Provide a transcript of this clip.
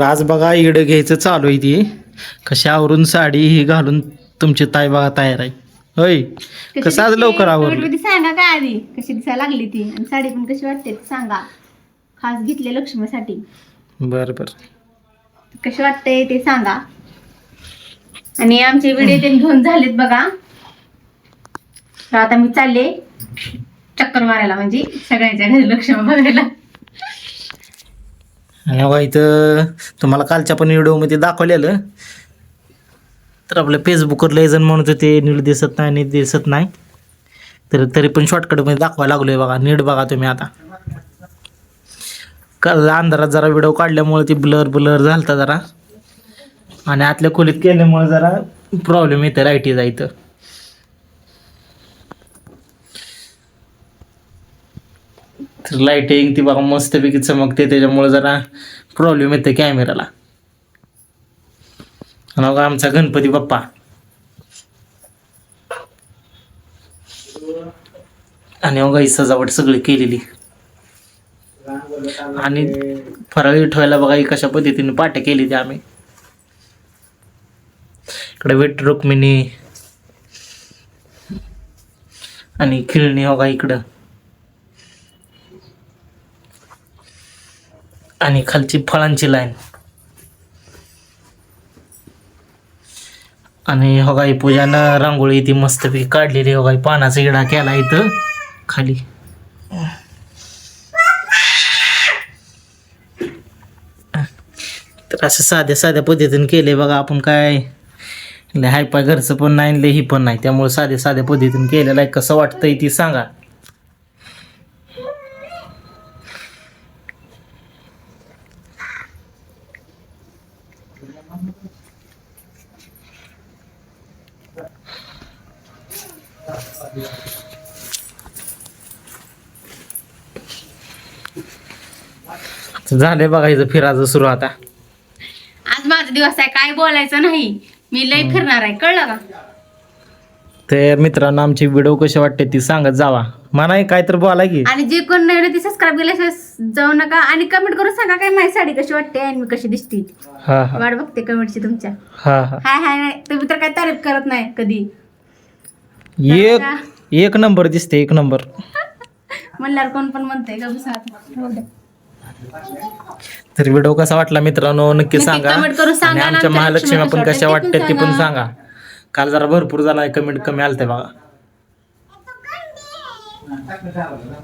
तर आज बघा इडं घ्यायचं चालू आहे ती. कशावरून साडी ही घालून तुमची ताई बघा तयार आहे. होय कसं आज लवकर आवरलं? ती सांगा काय आधी? कशी दिसायला लागली ती? आणि साडी पण कशी वाटते ते सांगा. खास घेतले लक्ष्मीसाठी. बरं बरं. कशी वाटते ते सांगा. आणि आमचे व्हिडिओ ते घेऊन झालेत बघा. तर आता मी चालले चक्कर मारायला म्हणजे सगळ्यांच्या घरी लक्ष्मी बघायला. आणि बघा इथं तुम्हाला कालच्या पण व्हिडिओमध्ये दाखवलेलं. तर आपलं फेसबुकवर लय म्हणत होते नीट दिसत नाही नीट दिसत नाही. तर तरी पण शॉर्टकटमध्ये दाखवायला लागलोय बघा नीट बघा तुम्ही आता. काल अंधारात जरा व्हिडिओ काढल्यामुळे ती ब्लर ब्लर झालता जरा. आणि आतल्या खोलीत केल्यामुळे जरा प्रॉब्लेम येते लाईटीचा इथं. तर लाईटिंग ती बघा मस्तपैकी चमकते त्याच्यामुळे जरा प्रॉब्लेम येते कॅमेराला आणि बघा आमचा गणपती बाप्पा. आणि बघा ही सजावट सगळी केलेली. आणि फराळी ठेवायला बघा ही कशा पद्धतीने पाट्या केली ती आम्ही. इकडे वेट रुक्मिणी. आणि खिळणी हो इकडं. आणि खालची फळांची लाईन. आणि होगाई पूजानं रांगोळी ती मस्तपैकी काढलेली होगाई पानाचा इडा केला इथं खाली. तर असं साध्या साध्या पद्धतीने केले बघा आपण काय. हायपाय हाय पाय घरचं पण नाही लय ही पण नाही. त्यामुळे साध्या साध्या पद्धतीने केलेलं आहे. कसं वाटतंय ती सांगा. झालंय बघा इथं फिरायचं सुरू आता. आज माझा दिवस आहे काय बोलायचं नाही. मी लय फिरणार आहे कळलं का? तर मित्रांनो आमची व्हिडिओ कशी वाटते ती सांगत जावा. मनाही काय तर बोला की. आणि जे कोण नाही ते सबस्क्राईब केल्याशिवाय जाऊ नका. आणि कमेंट करून सांगा काय माझी साडी कशी वाटते आणि मी कशी दिसते. हा हा. वाट बघते कमेंटची तुमच्या. हा हा. हाय हाय नाही तुम्ही तर काय तारीफ करत नाही कधी. एक एक नंबर दिसते एक नंबर. म्हणल्यावर कोण पण का बसा द्या. तर व्हिडिओ कसा वाटला मित्रांनो? नक्की नक्की सांगा. comment करून सांगा आणि आणि आमच्या आमच्या महालक्ष्मी लक्ष्मी पण कशा वाटतात ते पण सांगा. काल जरा भरपूर झाला कमेंट कमी आलते बघा. ทักไม่ทราบหรอกนะ